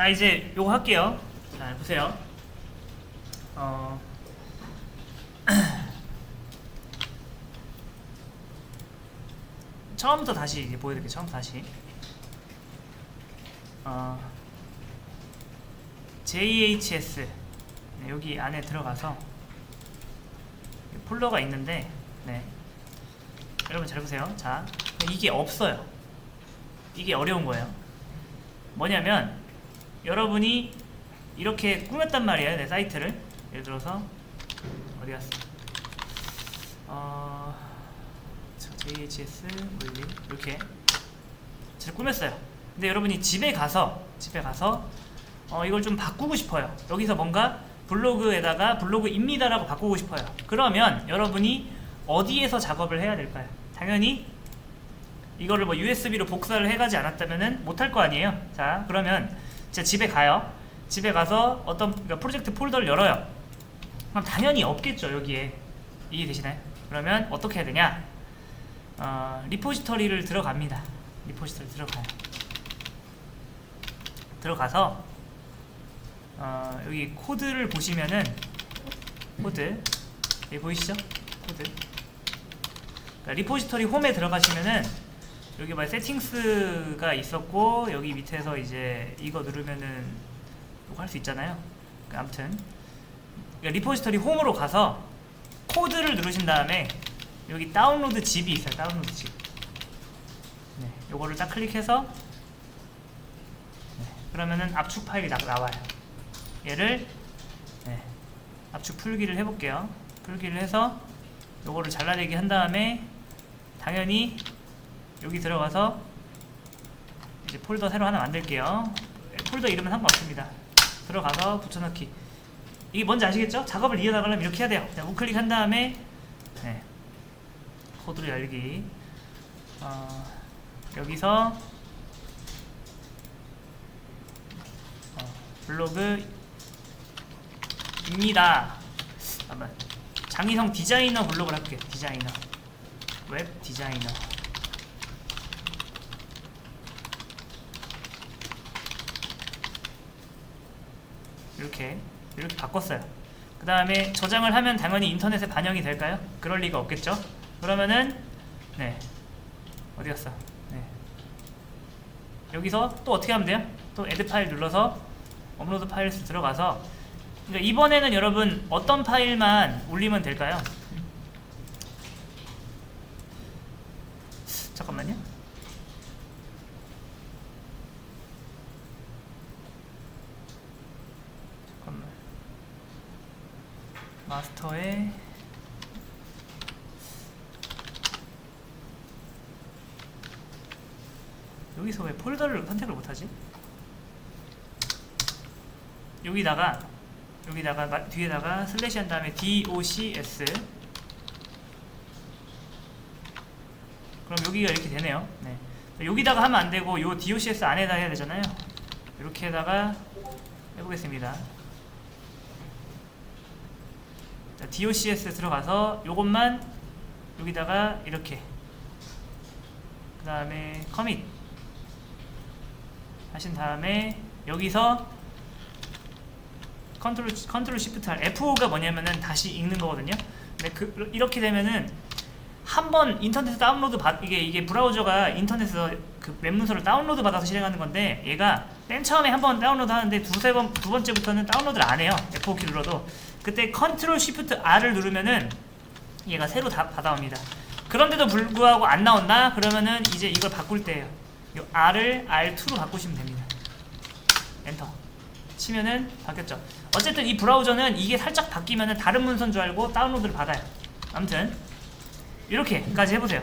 자 이제 요거 할게요. 자 보세요. 어 처음부터 다시 이제 보여드릴게요. 처음부터 다시. 어 JHS 네, 여기 안에 들어가서 폴더가 있는데 네 여러분 잘 보세요. 자 이게 없어요. 이게 어려운 거예요. 뭐냐면 여러분이 이렇게 꾸몄단 말이에요 내 사이트를. 예를 들어서 어디 갔어? 어 자, JHS 올림 이렇게. 잘 꾸몄어요. 근데 여러분이 집에 가서 집에 가서 어 이걸 좀 바꾸고 싶어요. 여기서 뭔가 블로그에다가 블로그입니다라고 바꾸고 싶어요. 그러면 여러분이 어디에서 작업을 해야 될까요? 당연히 이거를 뭐 USB로 복사를 해가지 않았다면은 못할 거 아니에요. 자, 그러면 제가 집에 가요. 집에 가서 어떤 그러니까 프로젝트 폴더를 열어요. 그럼 당연히 없겠죠 여기에 이해되시나요? 그러면 어떻게 해야 되냐? 어, 리포지터리를 들어갑니다. 리포지터리 들어가요. 들어가서 어, 여기 코드를 보시면은 코드 여기 보이시죠? 코드 그러니까 리포지터리 홈에 들어가시면은 여기 막 세팅스가 있었고 여기 밑에서 이제 이거 누르면은 이거 할 수 있잖아요. 그 아무튼 그러니까 리포지터리 홈으로 가서 코드를 누르신 다음에 여기 다운로드 집이 있어요. 다운로드 집. 네, 요거를 딱 클릭해서 네, 그러면은 압축 파일이 나, 나와요. 얘를 네, 압축 풀기를 해볼게요. 풀기를 해서 요거를 잘라내기 한 다음에 당연히 여기 들어가서 이제 폴더 새로 하나 만들게요. 폴더 이름은 상관없습니다. 들어가서 붙여넣기. 이게 뭔지 아시겠죠? 작업을 이어나가려면 이렇게 해야 돼요. 자, 우클릭 한 다음에 네. 코드를 열기. 어, 여기서 어, 블로그입니다. 잠깐만. 장희성 디자이너 블로그를 할게요. 디자이너. 웹 디자이너. 이렇게 이렇게 바꿨어요. 그 다음에 저장을 하면 당연히 인터넷에 반영이 될까요? 그럴 리가 없겠죠. 그러면은 네 어디 갔어? 네 여기서 또 어떻게 하면 돼요? 또 에드 파일 눌러서 업로드 파일스 들어가서 그러니까 이번에는 여러분 어떤 파일만 올리면 될까요? 잠깐만요. 잠깐만. 마스터에 여기서 왜 폴더를 선택을 못하지? 여기다가 여기다가 마- 뒤에다가 슬래시 한 다음에 docs 그럼 여기가 이렇게 되네요. 네. 여기다가 하면 안 되고 요 docs 안에다 해야 되잖아요. 이렇게다가 해보겠습니다. 자, docs 들어가서 요것만 여기다가 이렇게 그 다음에 커밋 하신 다음에 여기서 컨트롤 컨트롤 시프트 R F5가 뭐냐면은 다시 읽는 거거든요. 근데 그 이렇게 되면은 한 번 인터넷 다운로드 받 이게 이게 브라우저가 인터넷에서 그 웹문서를 다운로드 받아서 실행하는 건데 얘가 맨 처음에 한 번 다운로드 하는데 두세 번 두 번째부터는 다운로드를 안 해요. F5 키 눌러도 그때 컨트롤 시프트 R을 누르면은 얘가 새로 다 받아옵니다. 그런데도 불구하고 안 나온다? 그러면은 이제 이걸 바꿀 때예요. 요 R을 R2로 바꾸시면 됩니다. 엔터. 치면은 바뀌었죠. 어쨌든 이 브라우저는 이게 살짝 바뀌면은 다른 문서인 줄 알고 다운로드를 받아요. 아무튼 이렇게까지 해보세요.